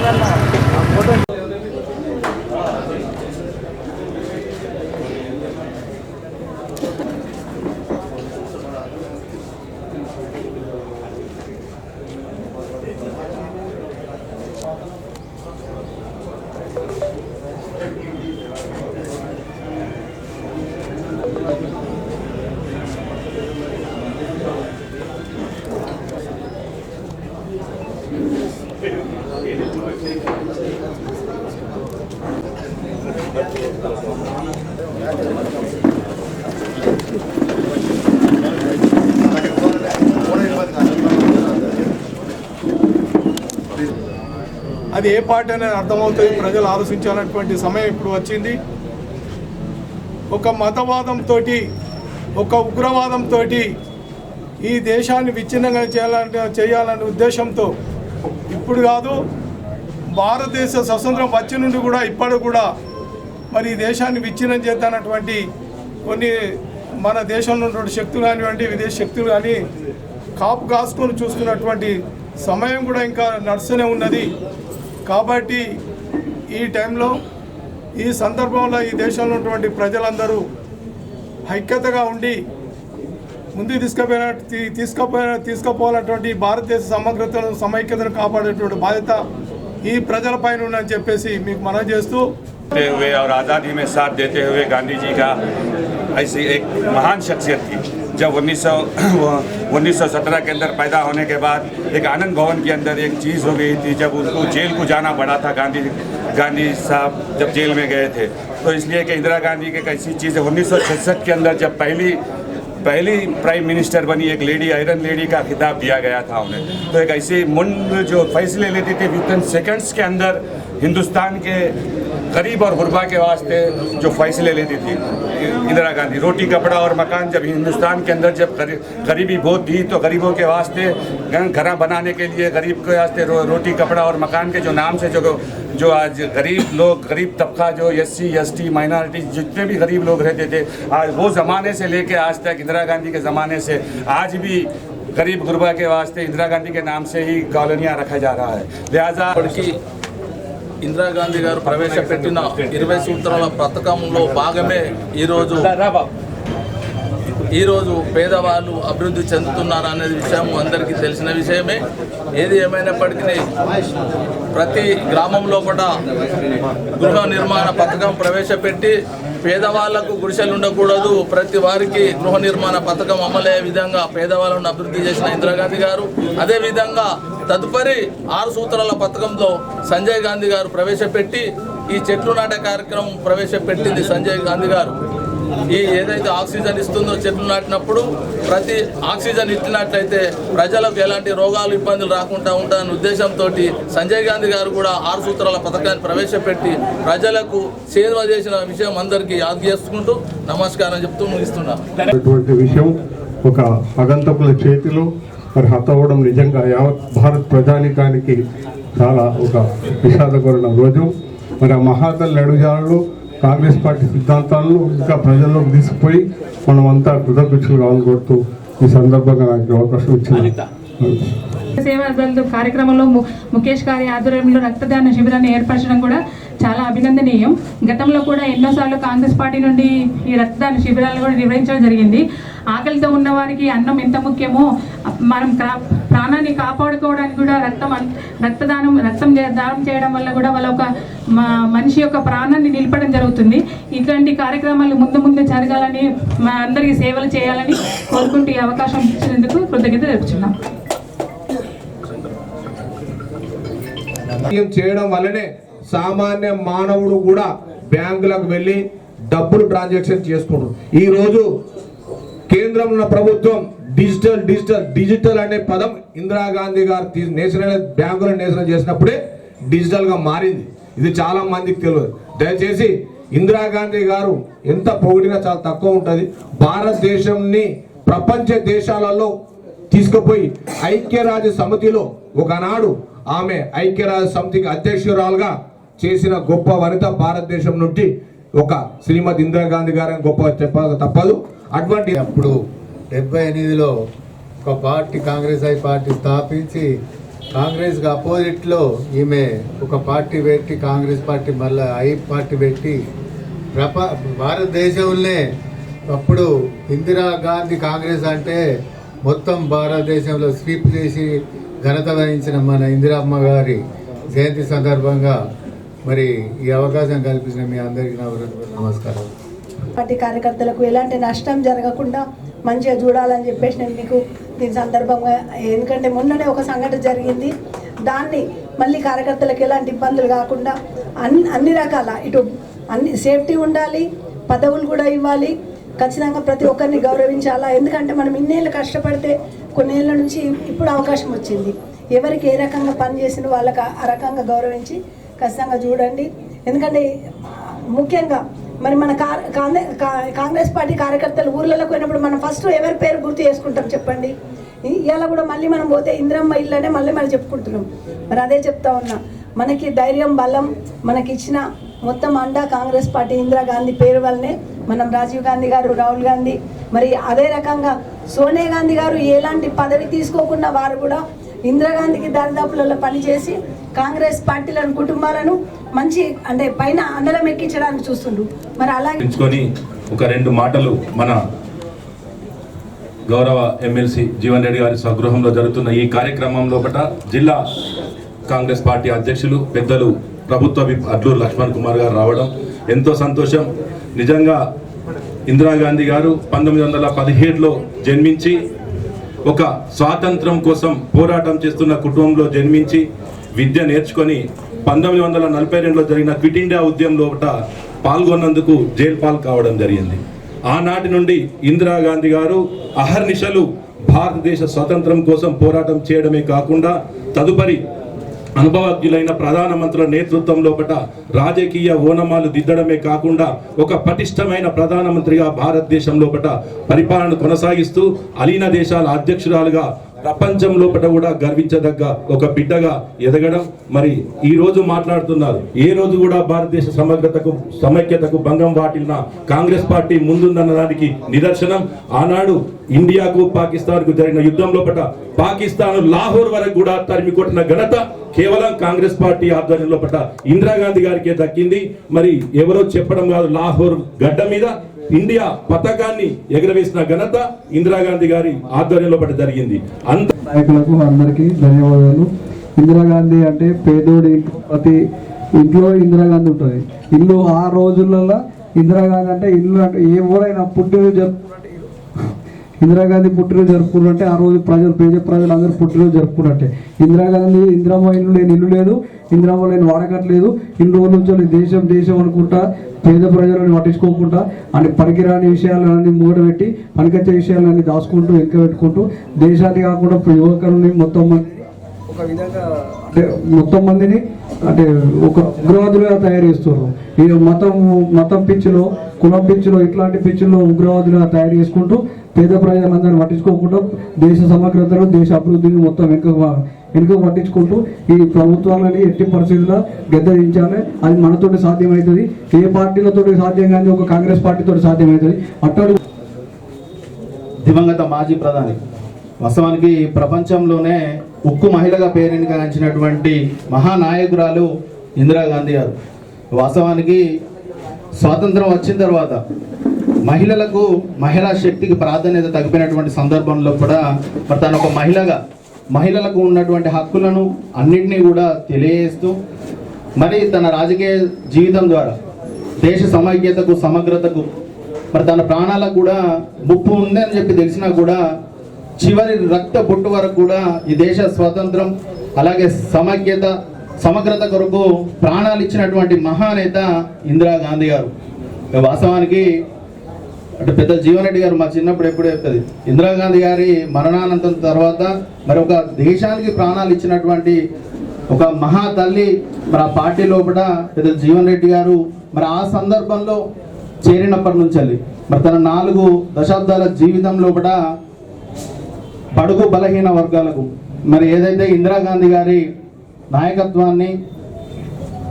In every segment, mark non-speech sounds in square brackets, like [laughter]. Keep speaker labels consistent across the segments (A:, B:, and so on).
A: buena. అది ఏ party అనేది అర్థమవుతుంది? ప్రజలు ఆలోచించాలన్నటువంటి సమయం ఇప్పుడు వచ్చింది. ఒక మతవాదంతో ఒక ఉగ్రవాదంతో ఈ దేశాన్ని విచ్ఛిన్నంగా చేయాలంటే చేయాలనే ఉద్దేశంతో ఇప్పుడు కాదు భారతదేశ స్వతంత్రం వచ్చి నుండి కూడా ఇప్పటికి కూడా మరి ఈ దేశాన్ని విచ్ఛిన్నం చేద్దానటువంటి కొన్ని మన దేశంలో ఉన్నటువంటి శక్తులు కానివ్వండి విదేశ శక్తులు కానీ కాపు కాసుకొని చూస్తున్నటువంటి సమయం కూడా ఇంకా నడుస్తూనే ఉన్నది. కాబట్టి ఈ టైంలో ఈ సందర్భంలో ఈ దేశంలో ఉన్నటువంటి ప్రజలందరూ ఐక్యతగా ఉండి ముందుకు తీసుకుపోయిన తీ- తీసుకుపోయిన తీసుకుపోవాలన్నటువంటి భారతదేశ సమగ్రతను సమైక్యతను కాపాడేటువంటి బాధ్యత ఈ ప్రజలపైన ఉందని చెప్పేసి మీకు మనవి చేస్తూ
B: देते हुए और आज़ादी में साथ देते हुए गांधी जी का ऐसी एक महान शख्सियत थी जब 1900 1917 [clears throat] के अंदर पैदा होने के बाद एक आनंद भवन के अंदर एक चीज़ हो गई थी, जब उनको जेल को जाना पड़ा था, गांधी गांधी साहब जब जेल में गए थे। तो इसलिए कि इंदिरा गांधी के कैसी चीज़ है उन्नीस के अंदर जब पहली पहली प्राइम मिनिस्टर बनी, एक लेडी आयरन लेडी का खिताब दिया गया था उन्हें। तो एक ऐसी मुंड जो फैसले लेती थी विद इन सेकेंड्स के अंदर हिंदुस्तान के गरीब और गुरबा के वास्ते जो फैसले लेती थी, इंदिरा गांधी। रोटी, कपड़ा और मकान जब हिंदुस्तान के अंदर जब गरीबी बहुत थी तो गरीबों के वास्ते घर बनाने के लिए, गरीब के वास्ते रोटी, कपड़ा और मकान के जो नाम से जो जो आज गरीब लोग गरीब तबका जो S C S T minority जितने भी गरीब लोग रहते थे आज वो ज़माने से लेके आज तक इंदिरा गांधी के ज़माने से आज भी गरीब गुरबा के वास्ते इंदिरा गांधी के नाम से ही कॉलोनियाँ रखा जा रहा है लिहाजा
C: ఇప్పటికీ ఇందిరాగాంధీ గారు ప్రవేశపెట్టిన ఇరవై సూత్రాల పథకంలో భాగమే ఈరోజు ఈరోజు పేదవాళ్ళు అభివృద్ధి చెందుతున్నారు అనేది విషయం అందరికీ తెలిసిన విషయమే. ఏది ఏమైనప్పటికీ ప్రతి గ్రామంలో కూడా గృహ నిర్మాణ పథకం ప్రవేశపెట్టి పేదవాళ్ళకు గుడిసెలు ఉండకూడదు. ప్రతి వారికి గృహ నిర్మాణ పథకం అమలయ్యే విధంగా పేదవాళ్ళను అభివృద్ధి చేసిన ఇందిరాగాంధీ గారు. అదేవిధంగా తదుపరి ఆరు సూత్రాల పథకంలో సంజయ్ గాంధీ గారు ప్రవేశపెట్టి ఈ చెట్లు నాటే కార్యక్రమం ప్రవేశపెట్టింది సంజయ్ గాంధీ గారు. ఈ ఏదైతే ఆక్సిజన్ ఇస్తుందో చెట్లు నాటినప్పుడు ప్రతి ఆక్సిజన్ ఇచ్చినట్లయితే ప్రజలకు ఎలాంటి రోగాలు ఇబ్బందులు రాకుండా ఉంటాయనే ఉద్దేశంతో సంజయ్ గాంధీ గారు కూడా ఆరు సూత్రాల పథకాన్ని ప్రవేశపెట్టి ప్రజలకు సేవ చేసిన విషయం అందరికీ యాద్ చేసుకుంటూ నమస్కారం చెప్తూ ముగిస్తున్నాను
D: విషయం ఒక అగంతకుల చేతిలో మరి హతవడం నిజంగా యావత్ భారత్ ప్రజానికానికి చాలా ఒక విషాదకరణ రోజు. మరి ఆ మహాతల్ నడుజాలలో కాంగ్రెస్ పార్టీ సిద్ధాంతాలను ఇంకా ప్రజల్లోకి తీసుకుపోయి మనం అంతా కృతజ్ఞతలు కావాలని కోరుతూ ఈ సందర్భంగా నాకు అవకాశం ఇచ్చింది
E: సేవా దళ కార్యక్రమంలో ము- ముఖేష్ గారి ఆధ్వర్యంలో రక్తదాన శిబిరాన్ని ఏర్పరచడం కూడా చాలా అభినందనీయం. గతంలో కూడా ఎన్నోసార్లు కాంగ్రెస్ పార్టీ నుండి ఈ రక్తదాన శిబిరాలను కూడా నిర్వహించడం జరిగింది. ఆకలితో ఉన్న వారికి అన్నం ఎంత ముఖ్యమో మనం క్రా- ప్రాణాన్ని కాపాడుకోవడానికి కూడా రక్తం రక్తదానం రక్తం చే- దానం చేయడం వల్ల కూడా వాళ్ళ ఒక మ- మనిషి యొక్క ప్రాణాన్ని నిలపడం జరుగుతుంది. ఇట్లాంటి కార్యక్రమాలు ముందు ముందు జరగాలని మా అందరికీ సేవలు చేయాలని కోరుకుంటూ ఈ అవకాశం ఇచ్చినందుకు కృతజ్ఞత తెలుపుతున్నాం
F: చేయడం వల్లనే సామాన్య మానవుడు కూడా బ్యాంకులకు వెళ్ళి డబ్బులు ట్రాన్సాక్షన్ చేసుకుంటారు ఈ రోజు ఉన్న ప్రభుత్వం డిజిటల్ డిజిటల్ డిజిటల్ అనే పదం ఇందిరాగాంధీ గారు తీ- నేషనల్ బ్యాంకులను నేషనల్ చేసినప్పుడే డిజిటల్గా మారింది. ఇది చాలా మందికి తెలియదు. దయచేసి ఇందిరాగాంధీ గారు ఎంత పొగిడినా చాలా తక్కువ ఉంటుంది. భారతదేశంని ప్రపంచ దేశాలలో తీసుకుపోయి ఐక్యరాజ్య సమితిలో ఒకనాడు ఆమె ఐక్యరాజ్య సమితికి అధ్యక్షురాలుగా చేసిన గొప్ప వనిత భారతదేశం నుండి ఒక శ్రీమతి ఇందిరాగాంధీ గారని గొప్ప చెప్పాలి తప్పదు. అటువంటి
G: అప్పుడు డెబ్బై ఎనిమిదిలో ఒక పార్టీ కాంగ్రెస్ ఐ పార్టీ స్థాపించి కాంగ్రెస్కి అపోజిట్లో ఈమె ఒక పార్టీ పెట్టి కాంగ్రెస్ పార్టీ మళ్ళీ ఐ పార్టీ పెట్టి ప్రప భారతదేశంలోనే అప్పుడు ఇందిరాగాంధీ కాంగ్రెస్ అంటే మొత్తం భారతదేశంలో స్వీప్ చేసి ఘనత వహించిన మన ఇందిరామ్మ గారి జయంతి సందర్భంగా మరి ఈ అవకాశం కల్పించిన మీ అందరికీ నా నమస్కారం
H: పార్టీ కార్యకర్తలకు ఎలాంటి నష్టం జరగకుండా మంచిగా చూడాలని చెప్పేసి నేను మీకు దీని సందర్భంగా ఎందుకంటే మొన్ననే ఒక సంఘటన జరిగింది. దాన్ని మళ్ళీ కార్యకర్తలకు ఎలాంటి ఇబ్బందులు కాకుండా అన్ని అన్ని రకాల ఇటు అన్ని సేఫ్టీ ఉండాలి పదవులు కూడా ఇవ్వాలి ఖచ్చితంగా ప్రతి ఒక్కరిని గౌరవించాలా. ఎందుకంటే మనం ఇన్నేళ్ళు కష్టపడితే కొన్నేళ్ళ నుంచి ఇప్పుడు అవకాశం వచ్చింది. ఎవరికి ఏ రకంగా పని చేసిన వాళ్ళకి ఆ- ఆ రకంగా గౌరవించి ఖచ్చితంగా చూడండి. ఎందుకంటే ముఖ్యంగా మరి మన కాంగ్రె- కా- కాంగ్రెస్ పార్టీ కార్యకర్తలు ఊర్లలో పోయినప్పుడు మనం ఫస్ట్ ఎవరి పేరు గుర్తు చేసుకుంటాం చెప్పండి? ఇవాళ కూడా మళ్ళీ మనం పోతే ఇందిరమ్మ ఇల్లు అనే మళ్ళీ మనం చెప్పుకుంటున్నాం. మరి అదే చెప్తా ఉన్నా. మనకి ధైర్యం బలం మనకి ఇచ్చిన మొత్తం అండా కాంగ్రెస్ పార్టీ ఇందిరాగాంధీ పేరు వల్లనే మనం రాజీవ్ గాంధీ గారు రాహుల్ గాంధీ మరి అదే రకంగా సోనియా గాంధీ గారు ఎలాంటి పదవి తీసుకోకుండా వారు కూడా ఇందిరాగాంధీకి దరిదాపులలో పనిచేసి కాంగ్రెస్ పార్టీలను కుటుంబాలను మంచి అంటే పైన అందరం ఎక్కించడానికి చూస్తుండ్రు. మరి అలాగే
I: ఒక రెండు మాటలు మన గౌరవ ఎమ్మెల్సీ జీవన్ రెడ్డి గారి స్వగృహంలో జరుగుతున్న ఈ కార్యక్రమంలో ఒకట జిల్లా కాంగ్రెస్ పార్టీ అధ్యక్షులు పెద్దలు ప్రభుత్వ అడ్లూరు లక్ష్మణ్ కుమార్ గారు రావడం ఎంతో సంతోషం. నిజంగా ఇందిరాగాంధీ గారు పంతొమ్మిది వందల పదిహేడులో జన్మించి ఒక స్వాతంత్రం కోసం పోరాటం చేస్తున్న కుటుంబంలో జన్మించి విద్య నేర్చుకొని పంతొమ్మిది వందల నలభై రెండులో జరిగిన క్విట్ ఇండియా ఉద్యమం లోపల పాల్గొన్నందుకు జైలు పాలు కావడం జరిగింది. ఆనాటి నుండి ఇందిరాగాంధీ గారు అహర్నిశలు భారతదేశ స్వాతంత్రం కోసం పోరాటం చేయడమే కాకుండా తదుపరి అనుభవజ్ఞులైన ప్రధానమంత్రుల నేతృత్వం లోపల రాజకీయ ఓనమాలు దిద్దడమే కాకుండా ఒక పటిష్టమైన ప్రధానమంత్రిగా భారతదేశం లోపల పరిపాలన కొనసాగిస్తూ అలీన దేశాల అధ్యక్షురాలుగా ప్రపంచం లోపల కూడా గర్వించదగ్గ ఒక బిడ్డగా ఎదగడం. మరి ఈ రోజు మాట్లాడుతున్నారు. ఏ రోజు కూడా భారతదేశ సమగ్రతకు సమైక్యతకు భంగం వాటిల్న కాంగ్రెస్ పార్టీ ముందుందన్న దానికి నిదర్శనం. ఆనాడు ఇండియాకు పాకిస్తాన్కు జరిగిన యుద్ధం లోపల పాకిస్తాన్ లాహోర్ వరకు కూడా తరిమి కొట్టిన ఘనత కేవలం కాంగ్రెస్ పార్టీ ఆధ్వర్యం లోపల ఇందిరాగాంధీ గారికే దక్కింది. మరి ఎవరో చెప్పడం కాదు లాహోర్ గడ్డ మీద ఇండియా పతాకాన్ని ఎగరవేసిన ఘనత ఇందిరాగాంధీ గారి ఆధ్వర్యంలో పట్టి జరిగింది. అంత
J: నాయకులకు అందరికీ ధన్యవాదాలు. ఇందిరాగాంధీ అంటే పేదోడి ప్రతి ఇంట్లో ఇందిరాగాంధీ ఉంటుంది. ఇల్లు ఆ రోజులలో ఇందిరాగాంధీ అంటే ఇల్లు అంటే ఏ ఊరైనా పుట్టిన జరుపుకున్నట్టు ఇందిరాగాంధీ పుట్టినరోజు జరుపుకున్నట్టే ఆ రోజు ప్రజలు పేద ప్రజలు అందరూ పుట్టినరోజు జరుపుకున్నట్టే. ఇందిరాగాంధీ ఇందిరమ్మ ఇల్లు లేని ఇల్లు లేదు ఇందిరమ్మ లేని వాడకట్లేదు లేదు. ఇన్ని రోజుల నుంచి దేశం దేశం అనుకుంటా పేద ప్రజలను పట్టించుకోకుండా అని పనికిరాని విషయాలన్నీ మూడబెట్టి పనికొచ్చే విషయాలన్నీ దాచుకుంటూ వెనక పెట్టుకుంటూ దేశాన్ని కాకుండా యువకులని మొత్తం ఒక విధంగా అంటే మొత్తం మందిని అంటే ఒక ఉగ్రవాదులుగా తయారు చేస్తున్నారు. ఈ మతం మతం పిచ్చిలో కులం పిచ్చిలో ఇట్లాంటి పిచ్చిలో ఉగ్రవాదులుగా తయారు చేసుకుంటూ పేద ప్రజలందరినీ పట్టించుకోకుండా దేశ సమగ్రతను దేశ అభివృద్ధిని మొత్తం వెనుక వెనుక పట్టించుకుంటూ ఈ ప్రభుత్వాలని ఎట్టి పరిస్థితుల్లో గద్దరించాలి. అది మనతోటి సాధ్యమవుతుంది ఏ పార్టీలతో సాధ్యం కానీ ఒక కాంగ్రెస్ పార్టీతో సాధ్యమవుతుంది అట్టడు
K: దివంగత మాజీ ప్రధాని వాస్తవానికి ప్రపంచంలోనే ఉక్కు మహిళగా పేరెన్నికరించినటువంటి మహానాయకురాలు ఇందిరాగాంధీ గారు. వాస్తవానికి స్వాతంత్రం వచ్చిన తర్వాత మహిళలకు మహిళా శక్తికి ప్రాధాన్యత తగ్గిపోయినటువంటి సందర్భంలో కూడా మరి తను ఒక మహిళగా మహిళలకు ఉన్నటువంటి హక్కులను అన్నింటినీ కూడా తెలియజేస్తూ మరి తన రాజకీయ జీవితం ద్వారా దేశ సమైక్యతకు సమగ్రతకు మరి తన ప్రాణాలకు కూడా ముప్పు ఉందని చెప్పి తెలిసినా కూడా చివరి రక్త బొట్టు వరకు కూడా ఈ దేశ స్వాతంత్రం అలాగే సమైక్యత సమగ్రత కొరకు ప్రాణాలు ఇచ్చినటువంటి మహానేత ఇందిరాగాంధీ గారు. వాస్తవానికి అంటే పెద్ద జీవన్ రెడ్డి గారు మా చిన్నప్పుడు ఎప్పుడు చెప్తుంది ఇందిరాగాంధీ గారి మరణానంతరం తర్వాత మరి ఒక దేశానికి ప్రాణాలు ఇచ్చినటువంటి ఒక మహా తల్లి మరి ఆ పార్టీ లోపల పెద్ద జీవన్ రెడ్డి గారు మరి ఆ సందర్భంలో చేరినప్పటి నుంచి మరి తన నాలుగు దశాబ్దాల జీవితం లోపల బడుగు బలహీన వర్గాలకు మరి ఏదైతే ఇందిరాగాంధీ గారి నాయకత్వాన్ని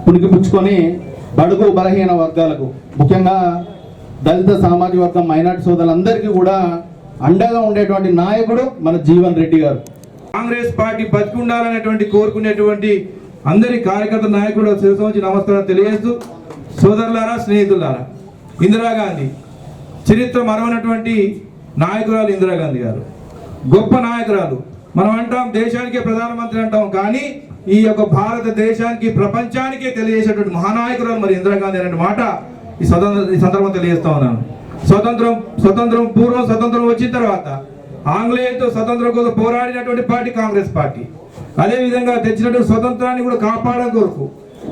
K: పుణికిపుచ్చుకొని బడుగు బలహీన వర్గాలకు ముఖ్యంగా దళిత సామాజిక వర్గం మైనార్టీ సోదరులందరికీ కూడా అండగా ఉండేటువంటి నాయకుడు మన జీవన్ రెడ్డి గారు.
F: కాంగ్రెస్ పార్టీ బతికుండాలనేటువంటి కోరుకునేటువంటి అందరి కార్యకర్త నాయకుడు శిరసంచి నమస్కారం తెలియజేస్తూ సోదరులారా స్నేహితులారా ఇందిరాగాంధీ చరిత్ర మరవనటువంటి నాయకురాలు ఇందిరాగాంధీ గారు. గొప్ప నాయకురాలు. మనం అంటాం దేశానికే ప్రధానమంత్రి అంటాం కానీ ఈ యొక్క భారతదేశానికి ప్రపంచానికే తెలియజేసేటువంటి మహానాయకురాలు మరి ఇందిరాగాంధీ అనే మాట ఈ స్వతంత్ర ఈ సందర్భం తెలియజేస్తా ఉన్నాను. స్వతంత్రం స్వతంత్రం పూర్వం స్వతంత్రం వచ్చిన తర్వాత ఆంగ్లేయులతో స్వతంత్రం కోసం పోరాడినటువంటి పార్టీ కాంగ్రెస్ పార్టీ. అదే విధంగా తెచ్చినటువంటి స్వతంత్రాన్ని కూడా కాపాడడం కొరకు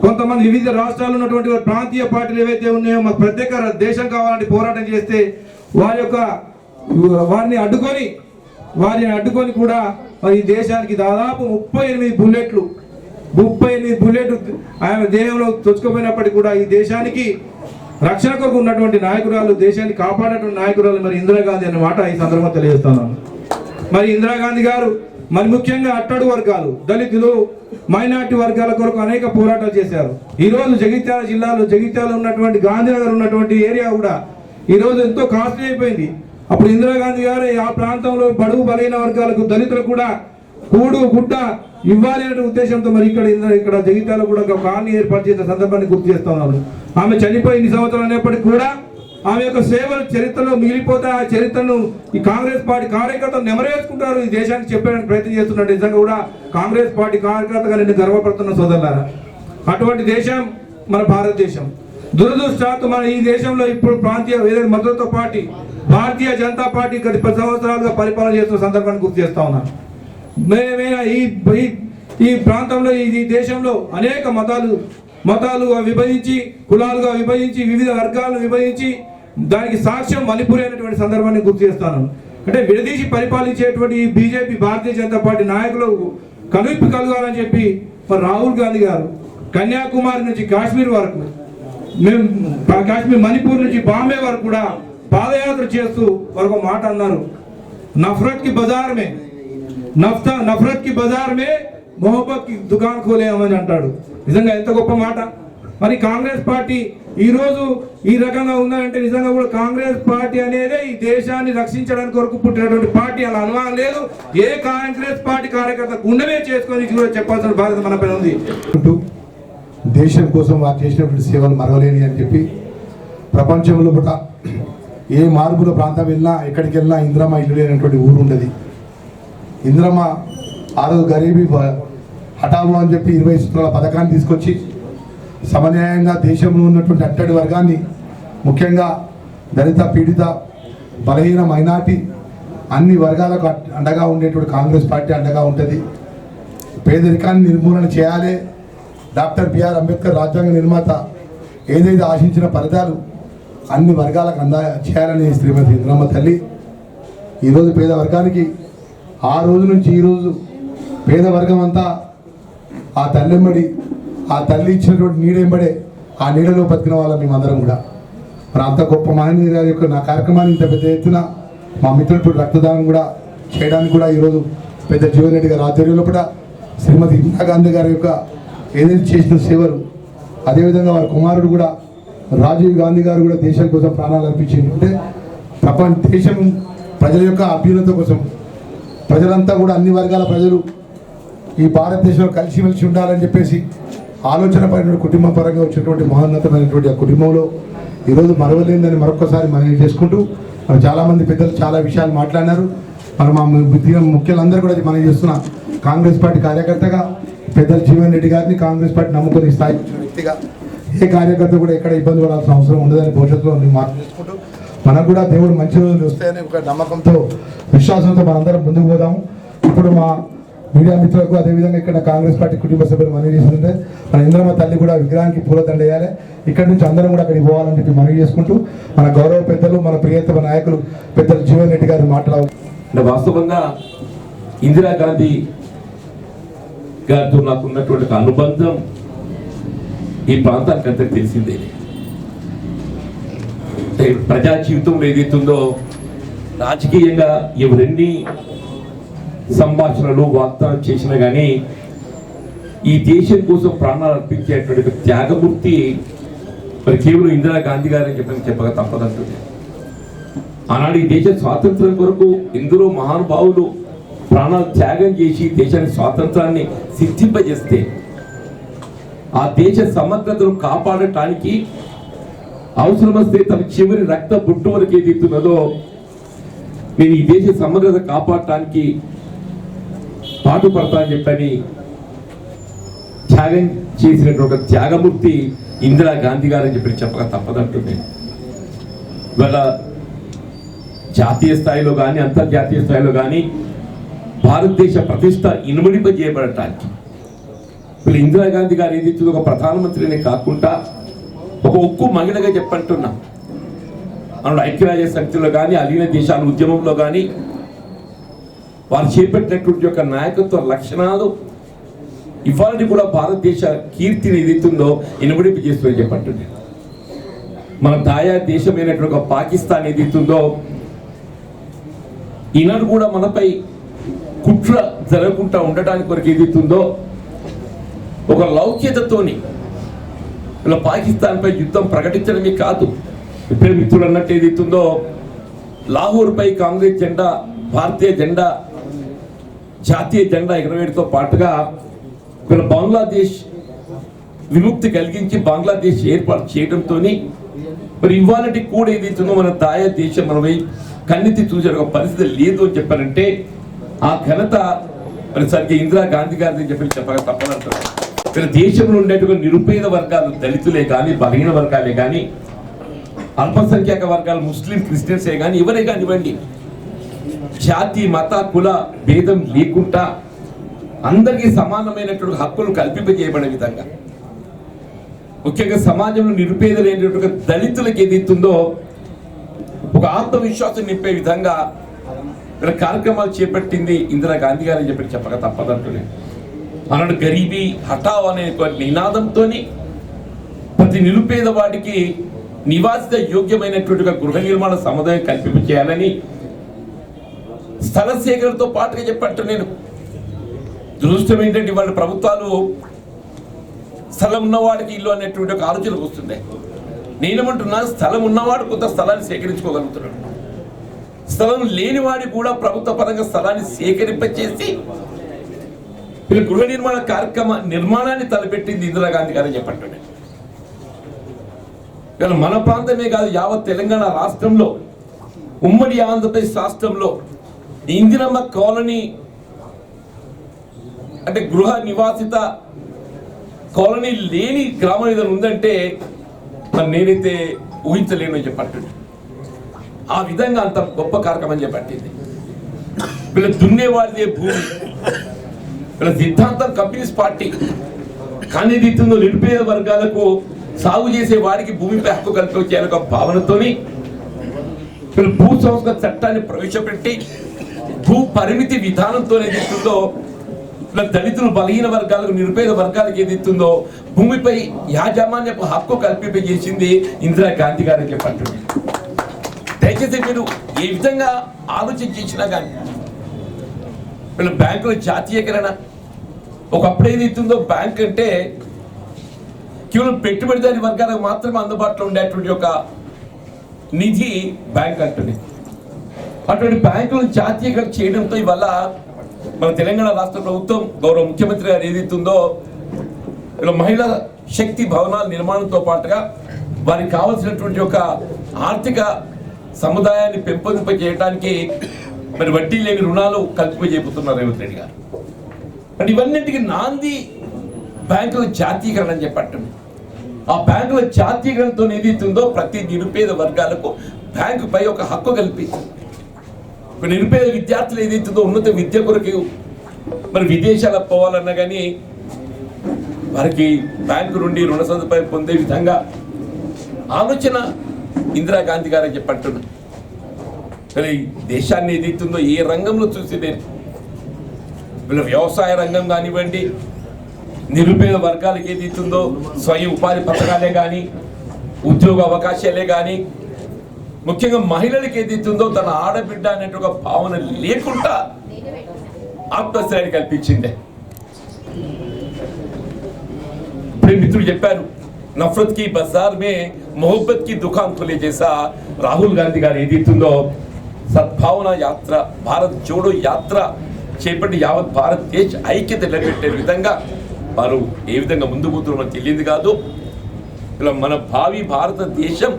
F: కొంతమంది వివిధ రాష్ట్రాల్లో ఉన్నటువంటి ప్రాంతీయ పార్టీలు ఏవైతే ఉన్నాయో మాకు ప్రత్యేక దేశం కావాలని పోరాటం చేస్తే వారి యొక్క వారిని అడ్డుకొని వారిని అడ్డుకొని కూడా మరి ఈ దేశానికి దాదాపు ముప్పై ఎనిమిది బుల్లెట్లు ముప్పై ఎనిమిది బుల్లెట్లు ఆయన దేహంలో తొచ్చుకుపోయినప్పటికీ కూడా ఈ దేశానికి రక్షణ కొరకు ఉన్నటువంటి నాయకురాలు దేశాన్ని కాపాడేటువంటి నాయకురాలు మరి ఇందిరాగాంధీ అనే మాట ఈ సందర్భంగా తెలియజేస్తున్నాను మరి ఇందిరాగాంధీ గారు మరి ముఖ్యంగా అట్టడు వర్గాలు దళితులు మైనార్టీ వర్గాల కొరకు అనేక పోరాటాలు చేశారు. ఈరోజు జగిత్యాల జిల్లాలో జగిత్యాల ఉన్నటువంటి గాంధీనగర్ ఉన్నటువంటి ఏరియా కూడా ఈ రోజు ఎంతో కాస్ట్లీ అయిపోయింది. అప్పుడు ఇందిరాగాంధీ గారు ఆ ప్రాంతంలో బడుగు బలైన వర్గాలకు దళితులు కూడా కూడు గుడ్డ ఇవ్వాలి అనే ఉద్దేశంతో మరి ఇక్కడ ఇక్కడ జగిత్యాల కూడా ఒక కాలనీ ఏర్పాటు చేసిన సందర్భాన్ని గుర్తు చేస్తా ఆమె చనిపోయి ఇన్ని సంవత్సరాలు అనేప్పటికీ కూడా ఆమె యొక్క సేవలు చరిత్రలో మిగిలిపోతే ఆ చరిత్రను ఈ కాంగ్రెస్ పార్టీ కార్యకర్తలు నెమరేసుకుంటారు. ఈ దేశానికి చెప్పడానికి ప్రయత్నం చేస్తున్నట్టు నిజంగా కూడా కాంగ్రెస్ పార్టీ కార్యకర్తగా నేను గర్వపడుతున్న సోదరులారా అటువంటి దేశం మన భారతదేశం. దురదృష్టాత్తు మన ఈ దేశంలో ఇప్పుడు ప్రాంతీయ ఏదైతే మద్దతుతో పార్టీ భారతీయ జనతా పార్టీ గత పది సంవత్సరాలుగా పరిపాలన చేస్తున్న సందర్భాన్ని గుర్తు చేస్తా ఉన్నాను. మేమైనా ఈ ఈ- ఈ ప్రాంతంలో ఈ దేశంలో అనేక మతాలు మతాలుగా విభజించి కులాలుగా విభజించి వివిధ వర్గాలను విభజించి దానికి సాక్ష్యం మణిపూర్ అయినటువంటి సందర్భాన్ని గుర్తు చేస్తాను. అంటే విడదీసి పరిపాలించేటువంటి ఈ బీజేపీ భారతీయ జనతా పార్టీ నాయకులకు కనువిప్పు కలగాలని చెప్పి మరి రాహుల్ గాంధీ గారు కన్యాకుమారి నుంచి కాశ్మీర్ వరకు మేము కాశ్మీర్ మణిపూర్ నుంచి బాంబే వరకు కూడా పాదయాత్ర చేస్తూ వరకు ఒక మాట అన్నారు. నఫరత్కి బజార్ మే నఫ్తా నఫరత్కి బజార్ మే మొహబ్బత్కి దుకాన్ కోలేమని అంటాడు. నిజంగా ఎంత గొప్ప మాట. మరి కాంగ్రెస్ పార్టీ ఈరోజు ఈ రకంగా ఉందంటే నిజంగా కూడా కాంగ్రెస్ పార్టీ అనేదే ఈ దేశాన్ని రక్షించడానికి కొరకు పుట్టినటువంటి పార్టీ. అలా అనుమానం లేదు. ఏ కాంగ్రెస్ పార్టీ కార్యకర్త గుండెమే చేసుకొని కూడా చెప్పాల్సిన బాధ్యత మన పైన ఉంది.
L: దేశం కోసం వారు చేసినటువంటి సేవలు మరవలేని అని చెప్పి ప్రపంచంలో పుట ఏ మార్పుల ప్రాంతం వెళ్ళినా ఎక్కడికి వెళ్ళినా ఇంద్రమ్మ ఇల్లు లేనటువంటి ఊరు ఉండదు. ఇంద్రమ్మ ఆ రోజు గరీబీ హఠాము అని చెప్పి ఇరవై సూత్రాల పథకాన్ని తీసుకొచ్చి సమన్యాయంగా దేశంలో ఉన్నటువంటి అట్టడి వర్గాన్ని ముఖ్యంగా దళిత పీడిత బలహీన మైనార్టీ అన్ని వర్గాలకు అండగా ఉండేటువంటి కాంగ్రెస్ పార్టీ అండగా ఉంటుంది. పేదరికాన్ని నిర్మూలన చేయాలి. డాక్టర్ బిఆర్ అంబేద్కర్ రాజ్యాంగ నిర్మాత ఏదైతే ఆశించిన ఫలితాలు అన్ని వర్గాలకు అంద చేయాలని శ్రీమతి ఇంద్రమ్మ తల్లి. ఈరోజు పేద వర్గానికి ఆ రోజు నుంచి ఈరోజు పేద వర్గం అంతా ఆ తల్లెంబడి ఆ తల్లి ఇచ్చినటువంటి నీడెంబడే ఆ నీడలో బతికిన వాళ్ళం మేమందరం కూడా. మరి అంత గొప్ప మహనీయుల యొక్క నా కార్యక్రమాన్ని ఇంత పెద్ద ఎత్తున మా మిత్రుడు రక్తదానం కూడా చేయడానికి కూడా ఈరోజు పెద్ద జీవన్ రెడ్డి గారి ఆధ్వర్యంలో కూడా శ్రీమతి ఇందిరాగాంధీ గారి యొక్క ఏదైతే చేసిన సేవలు అదేవిధంగా వారి కుమారుడు కూడా రాజీవ్ గాంధీ గారు కూడా దేశం కోసం ప్రాణాలు అర్పించింది. అంటే ప్రపంచ దేశం ప్రజల యొక్క అభ్యున్నత కోసం ప్రజలంతా కూడా అన్ని వర్గాల ప్రజలు ఈ భారతదేశంలో కలిసిమెలిసి ఉండాలని చెప్పేసి ఆలోచన పడిన కుటుంబ పరంగా వచ్చినటువంటి మహోన్నతమైనటువంటి ఆ కుటుంబంలో ఈరోజు మరవలేదని మరొకసారి మనం చేసుకుంటూ మరి చాలామంది పెద్దలు చాలా విషయాలు మాట్లాడినారు. మరి మా ముఖ్య- ముఖ్యులందరూ కూడా మనం చేస్తున్న కాంగ్రెస్ పార్టీ కార్యకర్తగా పెద్దలు జీవన్ రెడ్డి గారిని కాంగ్రెస్ పార్టీ నమ్ముకొని స్థాయి వ్యక్తిగా ఏ కార్యకర్త కూడా ఎక్కడ ఇబ్బంది పడాల్సిన అవసరం ఉండదని భవిష్యత్తులో మార్పు చేసుకుంటూ మనకు కూడా దేవుడు మంచి రోజులు వస్తాయని ఒక నమ్మకంతో విశ్వాసంతో మనందరం ముందుకు పోదాము. ఇప్పుడు మా మీడియా మిత్రులకు అదేవిధంగా ఇక్కడ కాంగ్రెస్ పార్టీ కుటుంబ సభ్యులు మనవి చేస్తుంటే మన ఇంద్రమ్మ తల్లి కూడా విగ్రహానికి పూలదండ వేయాలి. ఇక్కడ నుంచి అందరం కూడా అక్కడికి పోవాలని చెప్పి మనవి చేసుకుంటూ మన గౌరవ పెద్దలు మన ప్రియతమ నాయకులు పెద్దలు జీవన్ రెడ్డి గారు మాట్లాడారు
M: అంటే వాస్తవంగా ఇందిరాగాంధీ గారితో నాకు ఉన్నటువంటి అనుబంధం ఈ ప్రాంతానికి అంతా తెలిసిందే. ప్రజా జీవితంలో ఏదైతుందో రాజకీయంగా ఎవరెన్ని సంభాషణలు వాగ్దానం చేసినా కానీ ఈ దేశం కోసం ప్రాణాలు అర్పించేటువంటి త్యాగమూర్తి మరి కేవలం ఇందిరాగాంధీ గారని చెప్పని చెప్పక తప్పదంటుంది. ఆనాడు ఈ దేశ స్వాతంత్రం కొరకు ఎందరో మహానుభావులు ప్రాణాలు త్యాగం చేసి దేశానికి స్వాతంత్రాన్ని సిద్ధింపజేస్తే ఆ దేశ సమగ్రతను కాపాడటానికి అవసరం వస్తే తన చివరి రక్త బుట్టు వరకు ఏదైతున్నదో నేను ఈ దేశ సమగ్రత కాపాడటానికి పాటుపడతా అని చెప్పని త్యాగం చేసినటువంటి త్యాగమూర్తి ఇందిరా గాంధీ గారు అని చెప్పి చెప్పక తప్పదంటుంది. ఇవాళ జాతీయ స్థాయిలో కానీ అంతర్జాతీయ స్థాయిలో కానీ భారతదేశ ప్రతిష్ట ఇనుమడింపజేయబడటానికి. ఇప్పుడు ఇందిరాగాంధీ గారు ఏదైతే ఒక ప్రధానమంత్రిని కాకుండా ఒక ఉక్కు మహిళగా చెప్పంటున్నా. అన్నాడు ఐక్యరాజ్య సమితిలో కానీ అలీన దేశాల ఉద్యమంలో కానీ వారు చేపట్టినటువంటి యొక్క నాయకత్వ లక్షణాలు ఇవాళని కూడా భారతదేశ కీర్తిని ఏదైతుందో ఇనుమడింపు చేస్తుందని చెప్పంటుంది మన దాయా దేశమైనటువంటి ఒక పాకిస్తాన్ ఏదైతుందో ఈనాడు కూడా మనపై కుట్ర జరగకుండా ఉండటానికి వరకు ఏదైతుందో ఒక లౌక్యతతోని ఇలా పాకిస్తాన్పై యుద్ధం ప్రకటించడమే కాదు ఇప్పుడు మిత్రులు అన్నట్టు ఏదైతుందో లాహోర్పై కాంగ్రెస్ జెండా భారతీయ జెండా జాతీయ జెండా ఎగరవేయడంతో పాటుగా ఇక్కడ బంగ్లాదేశ్ విముక్తి కలిగించి బంగ్లాదేశ్ ఏర్పాటు చేయడంతో మరి ఇవాళటి కూడా ఏదైతుందో మన దాయ దేశం మనమై కన్నెత్తి చూసే ఒక పరిస్థితి లేదు అని చెప్పారంటే ఆ ఘనత మరి సరిగ్గా ఇందిరా గాంధీ గారిని చెప్పి చెప్పక తప్పదంటారు. ఇక్కడ దేశంలో ఉండేటువంటి నిరుపేద వర్గాలు దళితులే కానీ బలహీన వర్గాలే కానీ అల్పసంఖ్యాక వర్గాలు ముస్లిం క్రిస్టియన్సే కానీ ఎవరే కానివ్వండి జాతి మత కుల భేదం లేకుండా అందరికీ సమానమైనటువంటి హక్కులు కల్పింపజేయబడే విధంగా ముఖ్యంగా సమాజంలో నిరుపేదలైనటువంటి దళితులకు ఏదైతుందో ఒక ఆత్మవిశ్వాసం నింపే విధంగా ఇక్కడ కార్యక్రమాలు చేపట్టింది ఇందిరా గాంధీ గారు అని చెప్పి చెప్పక తప్పదంటున్నాను అన్నాడు గరీబీ హఠావ్ అనే నినాదంతో ప్రతి నిరుపేద వాడికి నివాసిత యోగ్యమైనటువంటి గృహ నిర్మాణ సముదాయం కల్పింపచేయాలని స్థల సేకరణతో పాటుగా చెప్పట్టు నేను. దురదృష్టం ఏంటంటే వాళ్ళ ప్రభుత్వాలు స్థలం ఉన్నవాడికి ఇల్లు అనేటువంటి ఒక ఆలోచన వస్తుంది. నేనేమంటున్నా స్థలం ఉన్నవాడు కొంత స్థలాన్ని సేకరించుకోగలుగుతున్నాడు. స్థలం లేనివాడి కూడా ప్రభుత్వ పరంగా స్థలాన్ని సేకరింపచేసి వీళ్ళు గృహ నిర్మాణ కార్యక్రమ నిర్మాణాన్ని తలపెట్టింది ఇందిరాగాంధీ గారు చెప్పంటుండే. ఇవాళ మన ప్రాంతమే కాదు యావత్ తెలంగాణ రాష్ట్రంలో ఉమ్మడి ఆంధ్రప్రదేశ్ రాష్ట్రంలో ఇందిరమ్మ కాలనీ అంటే గృహ నివాసిత కాలనీ లేని గ్రామం ఏదైనా ఉందంటే మరి నేనైతే ఊహించలేను అని చెప్పట్టు ఆ విధంగా అంత గొప్ప కార్యక్రమం చెప్పట్టింది వీళ్ళ దున్నేవాడిదే భూమి. వీళ్ళ సిద్ధాంతం కమ్యూనిస్ట్ పార్టీ కానీ రీతిలో నిరుపేద వర్గాలకు సాగు చేసే వారికి భూమిపై హక్కు కల్పించాలని ఒక భావనతోని వీళ్ళు భూ సంస్కృత చట్టాన్ని ప్రవేశపెట్టి భూ పరిమితి విధానంతో ఏదిస్తుందో దళితులు బలహీన వర్గాలకు నిరుపేద వర్గాలకు ఏదిస్తుందో భూమిపై యాజమాన్యపు హక్కు కల్పింపజేసింది ఇందిరా గాంధీ గారు చెప్పండి దయచేసి మీరు ఏ విధంగా ఆలోచన చేసినా కానీ వీళ్ళ బ్యాంకుల జాతీయకరణ ఒకప్పుడు ఏదైతుందో బ్యాంక్ అంటే కేవలం పెట్టుబడిదారి వర్గాలకు మాత్రమే అందుబాటులో ఉండేటువంటి ఒక నిధి బ్యాంక్ అంటుంది. అటువంటి బ్యాంకులను జాతీయకరణ చేయడంతో ఇవల్ల మన తెలంగాణ రాష్ట్ర ప్రభుత్వం గౌరవ ముఖ్యమంత్రి గారు ఏదైతుందో ఇలా మహిళా శక్తి భవనాల నిర్మాణంతో పాటుగా వారికి కావాల్సినటువంటి ఒక ఆర్థిక సముదాయాన్ని పెంపొందింపజేయడానికి మరి వడ్డీ లేని రుణాలు కల్పింపజేపుతున్నారు రేవంత్ రెడ్డి గారు. అంటే ఇవన్నింటికి నాంది బ్యాంకుల జాతీయకరణ అని చెప్పట్టు ఆ బ్యాంకుల జాతీయకరణతో ఏదైతుందో ప్రతి నిరుపేద వర్గాలకు బ్యాంకుపై ఒక హక్కు కల్పించింది. ఇప్పుడు నిరుపేద విద్యార్థులు ఏదైతుందో ఉన్నత విద్య కొరకు మరి విదేశాలకు పోవాలన్నా కానీ వారికి బ్యాంకు నుండి రుణ సదుపాయం పొందే విధంగా ఆలోచన ఇందిరాగాంధీ గారు చెప్పంటున్నారు మరి దేశాన్ని ఏదైతుందో ఏ రంగంలో చూసి నేను వీళ్ళ వ్యవసాయ రంగం కానివ్వండి నిరుపేద వర్గాలకు ఇస్తుందో స్వయం ఉపాధి పథకాలే కానీ ఉద్యోగ అవకాశాలే కానీ ముఖ్యంగా మహిళలకు ఇస్తుందో తన ఆడబిడ్డ అనేటువంటి ఒక భావన లేకుండా ఆత్మశ్రేయాన్ని కల్పించిందే. ఇప్పుడే మిత్రుడు చెప్పారు నఫరత్కి బజార్ మే మొహబ్బత్కి దుకాన్ ఖులే చేసా రాహుల్ గాంధీ గారు ఇస్తుందో సద్భావన యాత్ర భారత్ జోడో యాత్ర చేపట్టి యావత్ భారతదేశ ఐక్యత నిలబెట్టే విధంగా వారు ఏ విధంగా ముందు పోతున్నారో తెలియదు కాదు. ఇలా మన భావి భారతదేశం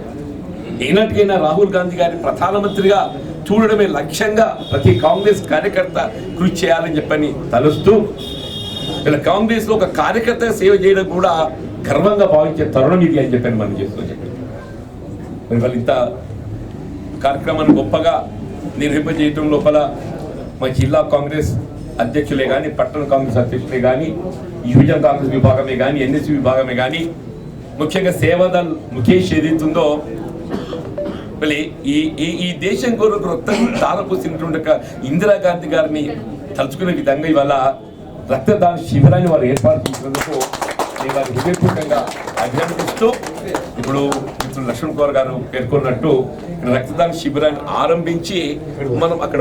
M: ఏనాటికైనా రాహుల్ గాంధీ గారి ప్రధానమంత్రిగా చూడడమే లక్ష్యంగా ప్రతి కాంగ్రెస్ కార్యకర్త కృషి చేయాలని చెప్పని తలుస్తూ ఇలా కాంగ్రెస్లో ఒక కార్యకర్త సేవ చేయడం కూడా గర్వంగా భావించే తరుణం ఇది అని చెప్పని మనం చేస్తూ చెప్పారు మరి వాళ్ళు ఇంత కార్యక్రమాన్ని గొప్పగా నిర్వహింపజేయటం లోపల మా జిల్లా కాంగ్రెస్ అధ్యక్షులే కానీ పట్టణ కాంగ్రెస్ అధ్యక్షులే కానీ యువజన కాంగ్రెస్ విభాగమే కానీ ఎన్ఎస్సి విభాగమే కానీ ముఖ్యంగా సేవాదల్ ముఖేష్ ఏదైతుందో మళ్ళీ ఈ ఈ దేశం కొరకు రక్తం తారపోసినటువంటి ఇందిరాగాంధీ గారిని తలుచుకునే విధంగా ఇవాళ రక్తదాన శిబిరాన్ని వారు ఏర్పాటు చేసినందుకు నేను వారిని హృదయపూర్వకంగా అభినందిస్తూ ఇప్పుడు మిత్రులు లక్ష్మణ్ కుమార్ గారు పేర్కొన్నట్టు రక్తదాన శిబిరాన్ని ఆరంభించి మనం అక్కడ